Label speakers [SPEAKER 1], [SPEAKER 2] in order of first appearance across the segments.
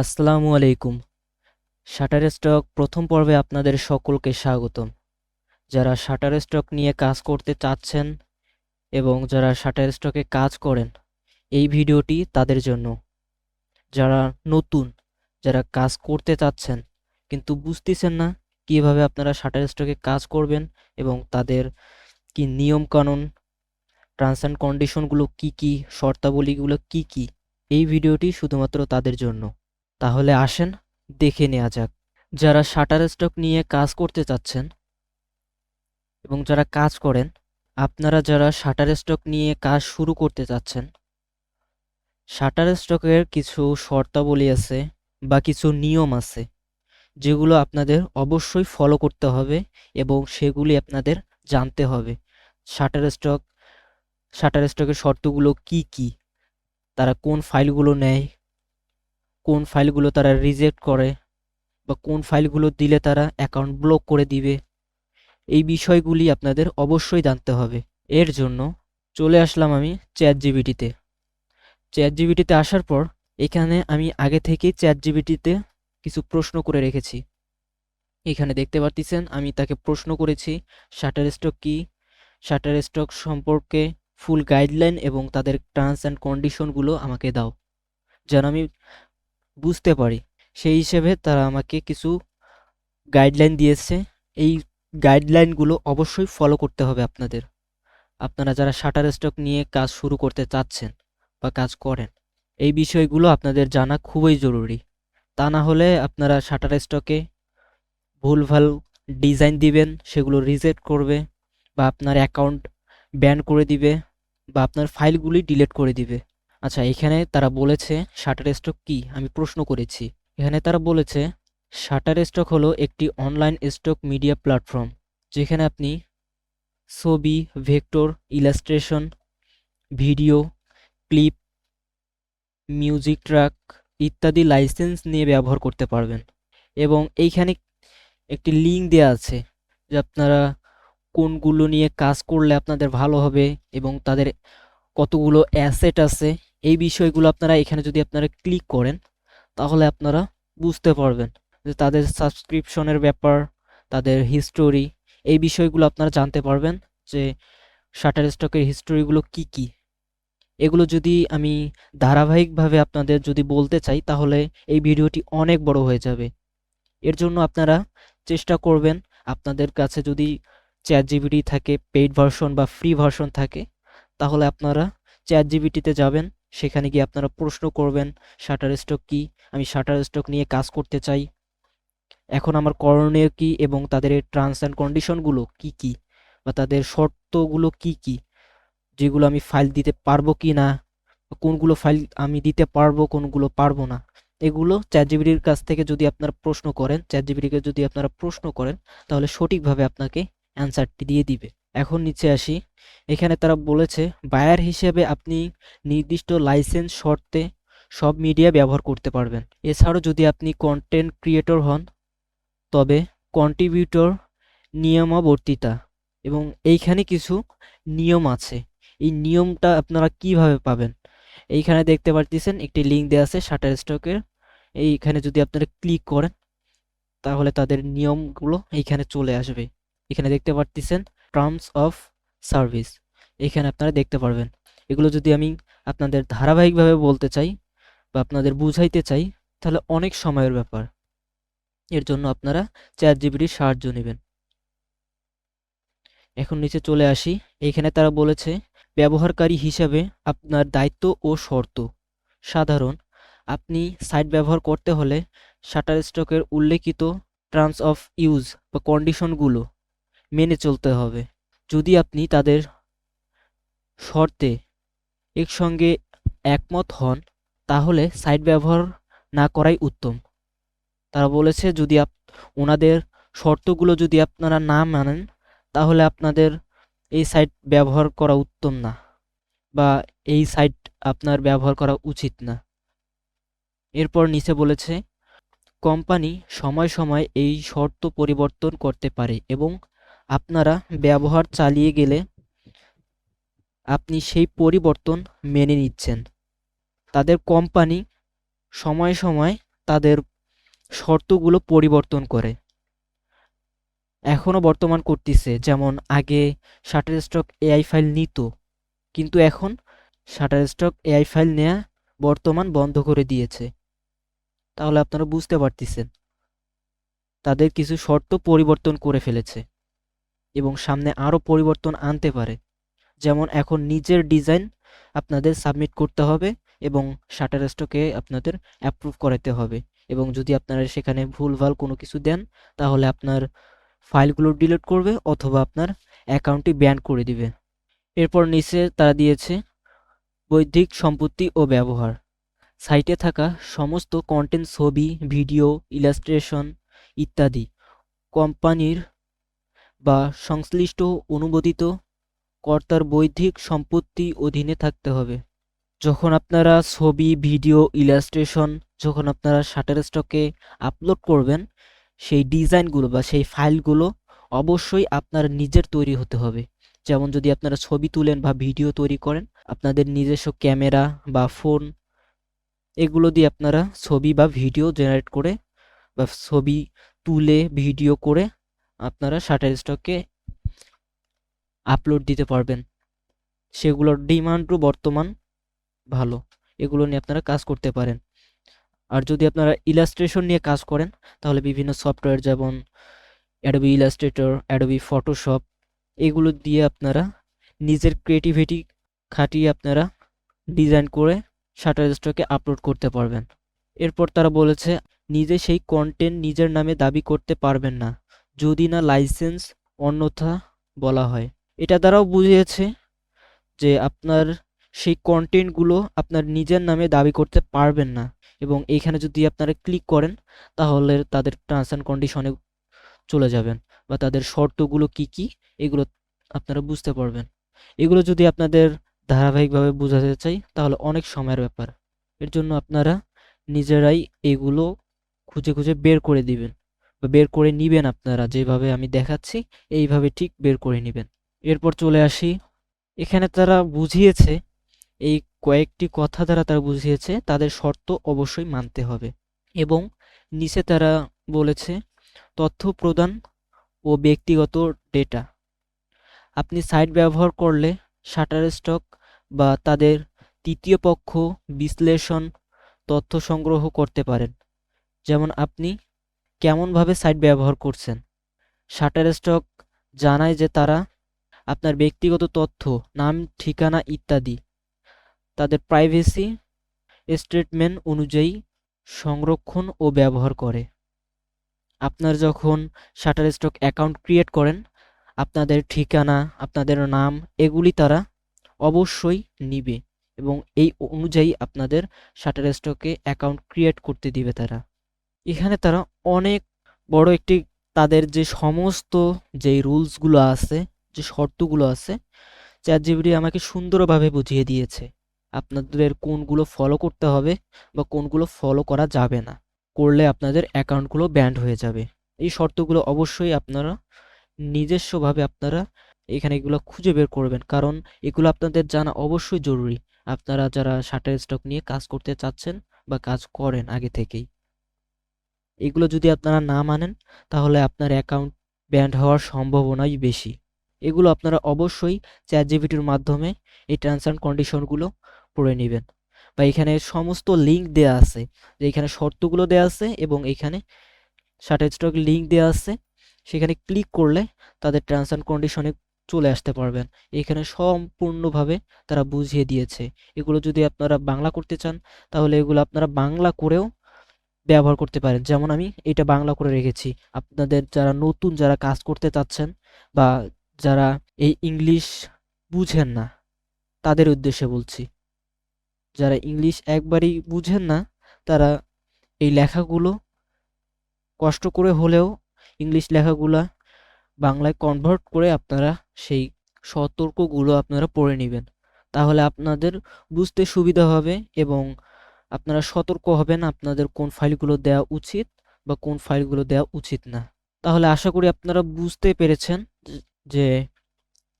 [SPEAKER 1] আসসালামু আলাইকুম। Shutter stock প্রথম পর্বে আপনাদের সকলকে স্বাগতম। যারা শাটার স্টক নিয়ে কাজ করতে চাচ্ছেন এবং যারা শাটার স্টকে কাজ করেন, এই ভিডিওটি তাদের জন্য। যারা নতুন, যারা কাজ করতে চাচ্ছেন, কিন্তু বুঝতেছেন না কীভাবে আপনারা শাটার স্টকে কাজ করবেন এবং তাদের কি নিয়ম কানুন টার্মস অ্যান্ড কন্ডিশনগুলো কি কি, শর্তাবলীগুলো কি কি, এই ভিডিওটি শুধুমাত্র তাদের জন্য। তাহলে আসেন, দেখে নেওয়া যাক। যারা শাটার স্টক নিয়ে কাজ করতে চাচ্ছেন এবং যারা কাজ করেন, আপনারা যারা শাটার স্টক নিয়ে কাজ শুরু করতে চাচ্ছেন, শাটার স্টকের কিছু শর্তাবলী আছে বা কিছু নিয়ম আছে, যেগুলো আপনাদের অবশ্যই ফলো করতে হবে এবং সেগুলি আপনাদের জানতে হবে। শাটার স্টক শাটার স্টকের শর্তগুলো কি কি? তারা কোন ফাইলগুলো নেয়? কোন ফাইলগুলো তারা রিজেক্ট করে বা কোন ফাইলগুলো দিলে তারা অ্যাকাউন্ট ব্লক করে দিবে, এই বিষয়গুলি আপনাদের অবশ্যই জানতে হবে। এর জন্য চলে আসলাম আমি চ্যাট জিবিটিতে চ্যাট জিবিটিতে আসার পর এখানে আমি আগে থেকেই চ্যাট জিবিটিতে কিছু প্রশ্ন করে রেখেছি। এখানে দেখতে পারতেছেন আমি তাকে প্রশ্ন করেছি শাটার স্টক কি? শাটার স্টক সম্পর্কে ফুল গাইডলাইন এবং তাদের টার্মস অ্যান্ড কন্ডিশনগুলো আমাকে দাও। যেন আমি বুঝতে পারি। সেই হিসেবে তারা আমাকে কিছু গাইডলাইন দিয়েছে এই গাইডলাইনগুলো অবশ্যই ফলো করতে হবে আপনাদের। আপনারা যারা শাটার স্টক নিয়ে কাজ শুরু করতে চাচ্ছেন বা কাজ করেন, এই বিষয়গুলো আপনাদের জানা খুবই জরুরি। তা না হলে আপনারা শাটার স্টকে ভুলভাল ডিজাইন দিবেন, সেগুলো রিজেক্ট করবে বা আপনার অ্যাকাউন্ট ব্যান করে দিবে বা আপনার ফাইলগুলি ডিলিট করে দিবে। আচ্ছা এখানে তারা বলেছে শাটার স্টক কি? আমি প্রশ্ন করেছি। এখানে তারা বলেছে, শাটার স্টক হলো একটি অনলাইন স্টক মিডিয়া প্ল্যাটফর্ম, যেখানে আপনি ছবি, vector, illustration, video, clip, music track ইত্যাদি লাইসেন্স নিয়ে ব্যবহার করতে পারবেন। এবং এইখানে একটি লিঙ্ক দেওয়া আছে যে আপনারা কোনগুলো নিয়ে কাজ করলে আপনাদের ভালো হবে এবং তাদের কতগুলো অ্যাসেট আছে এই বিষয়গুলো আপনারা এখানে যদি আপনারা ক্লিক করেন, তাহলে আপনারা বুঝতে পারবেন যে তাদের সাবস্ক্রিপশনের ব্যাপার, তাদের হিস্টোরি এই বিষয়গুলো আপনারা জানতে পারবেন যে শাটার স্টকের হিস্টোরিগুলো কি কি। এগুলো যদি আমি ধারাবাহিকভাবে আপনাদের যদি বলতে চাই, তাহলে এই ভিডিওটি অনেক বড় হয়ে যাবে। এর জন্য আপনারা চেষ্টা করবেন আপনাদের কাছে যদি চ্যাট জিবিটি থাকে পেইড ভার্সন বা ফ্রি ভার্সন থাকে, তাহলে আপনারা চ্যাট জিবিটিতে যাবেন সেখানে গিয়ে আপনারা প্রশ্ন করবেন, শাটার স্টক কি? আমি শাটার স্টক নিয়ে কাজ করতে চাই। এখন আমার করণীয় কি এবং তাদের টার্মস অ্যান্ড কন্ডিশনগুলো কি কি? বা তাদের শর্তগুলো কি কি? যেগুলো আমি ফাইল দিতে পারব কি না? কোনগুলো ফাইল আমি দিতে পারব, কোনগুলো পারব না? এগুলো চ্যাট জিবিটির কাছ থেকে যদি আপনারা প্রশ্ন করেন চ্যাট জিবিটিকে যদি আপনারা প্রশ্ন করেন, তাহলে সঠিকভাবে আপনাকে অ্যান্সারটি দিয়ে দিবে। এখন নিচে আসি। এখানে তারা বলেছে, বায়ার হিসেবে আপনি নির্দিষ্ট লাইসেন্স শর্তে সব মিডিয়া ব্যবহার করতে পারবেন। এছাড়াও যদি আপনি কন্টেন্ট ক্রিয়েটর হন, তবে কন্ট্রিবিউটর নিয়মাবর্তিতা এবং এইখানে কিছু নিয়ম আছে। এই নিয়মটা আপনারা কীভাবে পাবেন? এইখানে দেখতে পারতেছেন, একটি লিঙ্ক দেওয়া আছে শাটার স্টকের এইখানে যদি আপনারা ক্লিক করেন, তাহলে তাদের নিয়মগুলো এইখানে চলে আসবে। এখানে দেখতে পারতেছেন টার্মস অফ সার্ভিস এখানে আপনারা দেখতে পারবেন। এগুলো যদি আমি আপনাদের ধারাবাহিকভাবে বলতে চাই বা আপনাদের বুঝাইতে চাই, তাহলে অনেক সময়ের ব্যাপার। এর জন্য আপনারা চ্যাট জিবিটির সাহায্য নেবেন। এখন নিচে চলে আসি। এখানে তারা বলেছে, ব্যবহারকারী হিসাবে আপনার দায়িত্ব ও শর্ত। সাধারণ, আপনি সাইট ব্যবহার করতে হলে শাটার স্টকের উল্লেখিত টার্মস অফ ইউজ বা কন্ডিশনগুলো মেনে চলতে হবে। যদি আপনি তাদের শর্তে একসঙ্গে একমত হন, তাহলে সাইট ব্যবহার না করাই উত্তম। তারা বলেছে, যদি আপ, ওনাদের শর্তগুলো যদি আপনারা না মানেন, তাহলে আপনাদের এই সাইট ব্যবহার করা উত্তম না, বা এই সাইট আপনার ব্যবহার করা উচিত না। এরপর নিচে বলেছে, কোম্পানি সময় সময় এই শর্ত পরিবর্তন করতে পারে এবং আপনারা ব্যবহার চালিয়ে গেলে আপনি সেই পরিবর্তন মেনে নিচ্ছেন। তাদের কোম্পানি সময় সময় তাদের শর্তগুলো পরিবর্তন করে। এখনও বর্তমান করতেছে, যেমন আগে শাটার স্টক এআই ফাইল নিত, কিন্তু এখন শাটার স্টক এআই ফাইল নেয়া বর্তমান বন্ধ করে দিয়েছে। তাহলে আপনারা বুঝতে পারতেছেন, তাদের কিছু শর্ত পরিবর্তন করে ফেলেছে। এবং সামনে আরও পরিবর্তন আনতে পারে। যেমন এখন নিজের ডিজাইন আপনাদের সাবমিট করতে হবে এবং শাটার স্টকে আপনাদের অ্যাপ্রুভ করাতে হবে। এবং যদি আপনারা সেখানে ভুলভাল কোনো কিছু দেন, তাহলে আপনার ফাইলগুলো ডিলিট করবে অথবা আপনার অ্যাকাউন্টটি ব্যান করে দিবে। এরপর নিচে তারা দিয়েছে বৈদিক সম্পত্তি ও ব্যবহার। সাইটে থাকা সমস্ত কন্টেন্ট ছবি ভিডিও ইলাস্ট্রেশন ইত্যাদি কোম্পানির বা সংশ্লিষ্ট অনুমোদিত কর্তার বৈধিক সম্পত্তি অধীনে থাকতে হবে। যখন আপনারা ছবি, ভিডিও ইলাস্ট্রেশন যখন আপনারা শাটার স্টকে আপলোড করবেন, সেই ডিজাইনগুলো বা সেই ফাইলগুলো অবশ্যই আপনার নিজের তৈরি হতে হবে। যেমন যদি আপনারা ছবি তুলেন বা ভিডিও তৈরি করেন, আপনাদের নিজস্ব ক্যামেরা বা ফোন, এগুলো দিয়ে আপনারা ছবি বা ভিডিও জেনারেট করে বা ছবি তুলে, ভিডিও করে আপনারা শাটার স্টকে আপলোড দিতে পারবেন। সেগুলোর ডিমান্ডও বর্তমান ভালো। এগুলো নিয়ে আপনারা কাজ করতে পারেন। আর যদি আপনারা ইলাস্ট্রেশন নিয়ে কাজ করেন, তাহলে বিভিন্ন সফটওয়্যার যেমন অ্যাডোবি ইলাস্ট্রেটর অ্যাডোবি ফটোশপ এগুলো দিয়ে আপনারা নিজের ক্রিয়েটিভিটি খাটিয়ে আপনারা ডিজাইন করে শাটার স্টকে আপলোড করতে পারবেন। এরপর তারা বলেছে, নিজে সেই কন্টেন্ট নিজের নামে দাবি করতে পারবেন না। যদি না লাইসেন্স অন্যথা বলা হয়। এটা দ্বারাও বুঝিয়েছে যে আপনার সেই কন্টেন্টগুলো আপনার নিজের নামে দাবি করতে পারবেন না এবং এইখানে যদি আপনারা ক্লিক করেন, তাহলে তাদের টার্মস অ্যান্ড কন্ডিশনে চলে যাবেন বা তাদের শর্তগুলো কি কি, এগুলো আপনারা বুঝতে পারবেন। এগুলো যদি আপনাদের ধারাবাহিকভাবে বোঝাতে চাই, তাহলে অনেক সময়ের ব্যাপার। এর জন্য আপনারা নিজেরাই এগুলো খুঁজে খুঁজে বের করে দিবেন। বের করে নিবেন আপনারা যেভাবে আমি দেখাচ্ছি, এইভাবে ঠিক বের করে নেবেন। এরপর চলে আসি। এখানে তারা বুঝিয়েছে, এই কয়েকটি কথা দ্বারা তারা বুঝিয়েছে, তাদের শর্ত অবশ্যই মানতে হবে এবং নিচে তারা বলেছে, তথ্য প্রদান ও ব্যক্তিগত ডেটা। আপনি সাইট ব্যবহার করলে শাটার স্টক বা তাদের তৃতীয় পক্ষ বিশ্লেষণ তথ্য সংগ্রহ করতে পারেন। যেমন আপনি কেমনভাবে সাইট ব্যবহার করছেন? শাটার স্টক জানায় যে তারা আপনার ব্যক্তিগত তথ্য, নাম, ঠিকানা ইত্যাদি তাদের প্রাইভেসি স্টেটমেন্ট অনুযায়ী সংরক্ষণ ও ব্যবহার করে। আপনার যখন শাটার স্টক অ্যাকাউন্ট ক্রিয়েট করেন, আপনাদের ঠিকানা, আপনাদের নাম এগুলি তারা অবশ্যই নিবে এবং এই অনুযায়ী আপনাদের শাটার স্টকে অ্যাকাউন্ট ক্রিয়েট করতে দিবে তারা। এখানে তারা অনেক বড় একটি তাদের যে সমস্ত যেই রুলসগুলো আছে, যে শর্তগুলো আছে চ্যাট জিবিটি আমাকে সুন্দরভাবে বুঝিয়ে দিয়েছে। আপনাদের কোনগুলো ফলো করতে হবে বা কোনগুলো ফলো করা যাবে না। করলে আপনাদের অ্যাকাউন্টগুলো ব্যান্ড হয়ে যাবে। এই শর্তগুলো অবশ্যই আপনারা নিজস্বভাবে আপনারা এখানে এগুলো খুঁজে বের করবেন। কারণ এগুলো আপনাদের জানা অবশ্যই জরুরি। আপনারা যারা শাটার স্টক নিয়ে কাজ করতে চাচ্ছেন বা কাজ করেন আগে থেকেই। এগুলো যদি আপনারা না মানেন, তাহলে আপনার অ্যাকাউন্ট ব্যান্ড হওয়ার সম্ভাবনাই বেশি। এগুলো আপনারা অবশ্যই চ্যাট জিপিটির মাধ্যমে এই টার্মস অ্যান্ড কন্ডিশনগুলো পড়ে নেবেন। বা এখানে সমস্ত লিঙ্ক দেওয়া আছে, যে এখানে শর্তগুলো দেওয়া আছে এবং এখানে স্টক লিঙ্ক দেওয়া আছে, সেখানে ক্লিক করলে তাদের টার্মস অ্যান্ড কন্ডিশনে চলে আসতে পারবেন। এখানে সম্পূর্ণভাবে তারা বুঝিয়ে দিয়েছে। এগুলো যদি আপনারা বাংলা করতে চান, তাহলে এগুলো আপনারা বাংলা করেও ব্যবহার করতে পারেন। যেমন আমি এটা বাংলা করে রেখেছি। আপনাদের যারা নতুন, যারা কাজ করতে চাচ্ছেন বা যারা এই ইংলিশ বুঝেন না, তাদের উদ্দেশ্যে বলছি, যারা ইংলিশ একবারই বুঝেন না, তারা এই লেখাগুলো কষ্ট করে হলেও ইংলিশ লেখাগুলা বাংলায় কনভার্ট করে আপনারা সেই সতর্কগুলো আপনারা পড়ে নেবেন। তাহলে আপনাদের বুঝতে সুবিধা হবে এবং আপনারা সতর্ক হবেন আপনাদের কোন ফাইলগুলো দেওয়া উচিত বা কোন ফাইলগুলো দেওয়া উচিত না। তাহলে আশা করি আপনারা বুঝতে পেরেছেন যে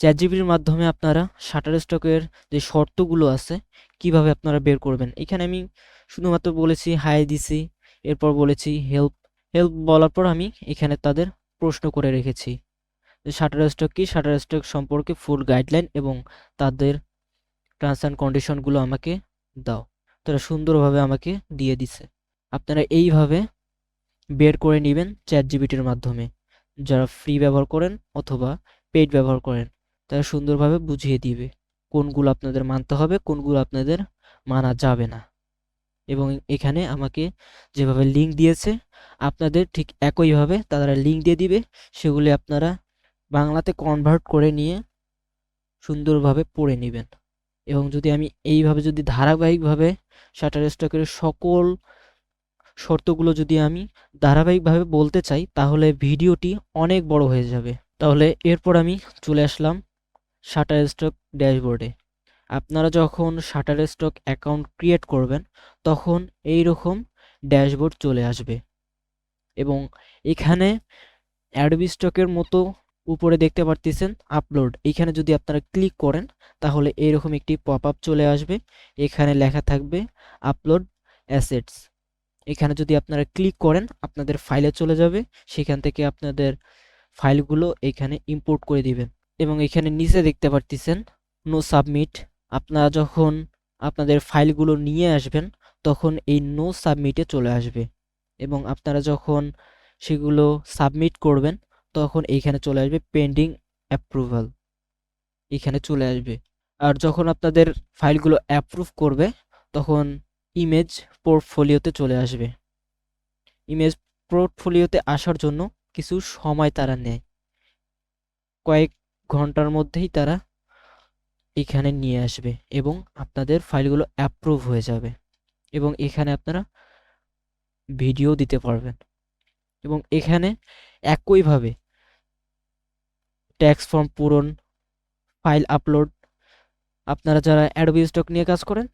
[SPEAKER 1] চ্যাটজিপির মাধ্যমে আপনারা শাটার স্টকের যে শর্তগুলো আছে কীভাবে আপনারা বের করবেন। এখানে আমি শুধুমাত্র বলেছি, হাই দিছি এরপর বলেছি, হেল্প। হেল্প বলার পর আমি এখানে তাদের প্রশ্ন করে রেখেছি। যে শাটার স্টক কি? শাটার স্টক সম্পর্কে ফুল গাইডলাইন এবং তাদের টার্মস অ্যান্ড কন্ডিশনগুলো আমাকে দাও। তারা সুন্দরভাবে আমাকে দিয়ে দিছে। আপনারা এইভাবে বের করে নেবেন চ্যাট জিবিটির মাধ্যমে। যারা ফ্রি ব্যবহার করেন অথবা পেইড ব্যবহার করেন, তারা সুন্দরভাবে বুঝিয়ে দিবে কোনগুলো আপনাদের মানতে হবে, কোনগুলো আপনাদের মানা যাবে না। এবং এখানে আমাকে যেভাবে লিঙ্ক দিয়েছে, আপনাদের ঠিক একইভাবে তারা লিঙ্ক দিয়ে দিবে, সেগুলি আপনারা বাংলাতে কনভার্ট করে নিয়ে সুন্দরভাবে পড়ে নেবেন। এবং যদি আমি এইভাবে যদি ধারাবাহিকভাবে শাটার স্টকের সকল শর্তগুলো যদি আমি ধারাবাহিকভাবে বলতে চাই, তাহলে ভিডিওটি অনেক বড় হয়ে যাবে। তাহলে এরপর আমি চলে আসলাম শাটার স্টক ড্যাশবোর্ডে। আপনারা যখন শাটার স্টক অ্যাকাউন্ট ক্রিয়েট করবেন, তখন এই রকম ড্যাশবোর্ড চলে আসবে। এবং এখানে অ্যাডবি স্টকের মতো উপরে দেখতে পারতেছেন আপলোড। এখানে যদি আপনারা ক্লিক করেন, তাহলে এরকম একটি পপ আপ চলে আসবে। এখানে লেখা থাকবে আপলোড অ্যাসেটস এখানে যদি আপনারা ক্লিক করেন, আপনাদের ফাইলে চলে যাবে। সেখান থেকে আপনাদের ফাইলগুলো এখানে ইম্পোর্ট করে দিবেন। এবং এখানে নিচে দেখতে পারতেছেন নো সাবমিট আপনারা যখন আপনাদের ফাইলগুলো নিয়ে আসবেন, তখন এই নো সাবমিটে চলে আসবে। এবং আপনারা যখন সেগুলো সাবমিট করবেন তখন এইখানে চলে আসবে পেন্ডিং অ্যাপ্রুভাল এখানে চলে আসবে। আর যখন আপনাদের ফাইলগুলো অ্যাপ্রুভ করবে, তখন ইমেজ পোর্টফোলিওতে চলে আসবে। ইমেজ পোর্টফোলিওতে আসার জন্য কিছু সময় তারা নেয়। কয়েক ঘণ্টার মধ্যেই তারা এখানে নিয়ে আসবে এবং আপনাদের ফাইলগুলো অ্যাপ্রুভ হয়ে যাবে এবং এখানে আপনারা ভিডিও দিতে পারবেন। এবং এখানে একইভাবে ট্যাক্স ফর্ম পূরণ ফাইল আপলোড আপনারা যারা অ্যাডোবি স্টক নিয়ে কাজ করেন,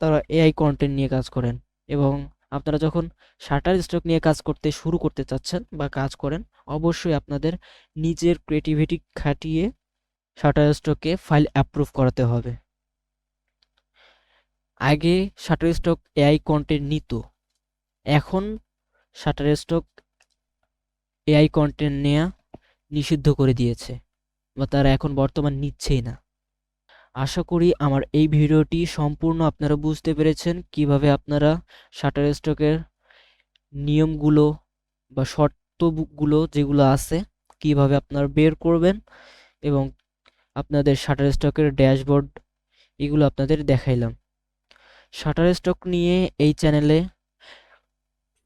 [SPEAKER 1] তারা এআই কন্টেন্ট নিয়ে কাজ করেন এবং আপনারা যখন শাটার স্টক নিয়ে কাজ করতে শুরু করতে চাচ্ছেন বা কাজ করেন, অবশ্যই আপনাদের নিজের ক্রিয়েটিভিটি খাটিয়ে শাটার স্টকে ফাইল অ্যাপ্রুভ করাতে হবে। আগে শাটার স্টক এআই কন্টেন্ট নিত। এখন শাটার স্টক এআই কন্টেন্ট নেওয়া নিষিদ্ধ করে দিয়েছে। বা তারা এখন বর্তমান নিচ্ছেই না। আশা করি আমার এই ভিডিওটি সম্পূর্ণ আপনারা বুঝতে পেরেছেন কীভাবে আপনারা শাটার স্টকের নিয়মগুলো বা শর্তগুলো যেগুলো আছে কীভাবে আপনারা বের করবেন এবং আপনাদের শাটার স্টকের ড্যাশবোর্ড এগুলো আপনাদের দেখাইলাম। শাটার স্টক নিয়ে এই চ্যানেলে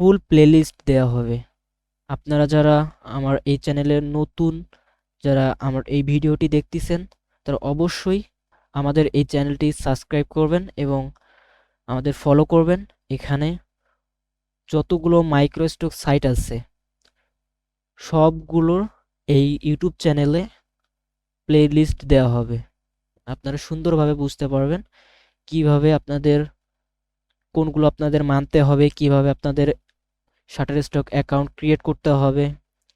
[SPEAKER 1] ফুল প্লেলিস্ট দেওয়া হবে। আপনারা যারা আমার এই চ্যানেলের নতুন যারা আমার এই ভিডিওটি দেখতেছেন, তারা অবশ্যই আমাদের এই চ্যানেলটি সাবস্ক্রাইব করবেন এবং আমাদের ফলো করবেন। এখানে যতগুলো মাইক্রোস্টক সাইট আছে, সবগুলোর এই ইউটিউব চ্যানেলে প্লে লিস্ট দেওয়া হবে। আপনারা সুন্দরভাবে বুঝতে পারবেন কীভাবে আপনাদের, কোনগুলো আপনাদের মানতে হবে, কীভাবে আপনাদের শাটার স্টক অ্যাকাউন্ট ক্রিয়েট করতে হবে।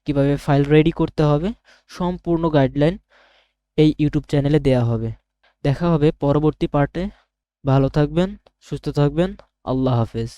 [SPEAKER 1] কীভাবে ফাইল রেডি করতে হবে, সম্পূর্ণ গাইডলাইন এই ইউটিউব চ্যানেলে দেয়া হবে। দেখা হবে পরবর্তী পার্টে ভালো থাকবেন, সুস্থ থাকবেন, আল্লাহ হাফেজ।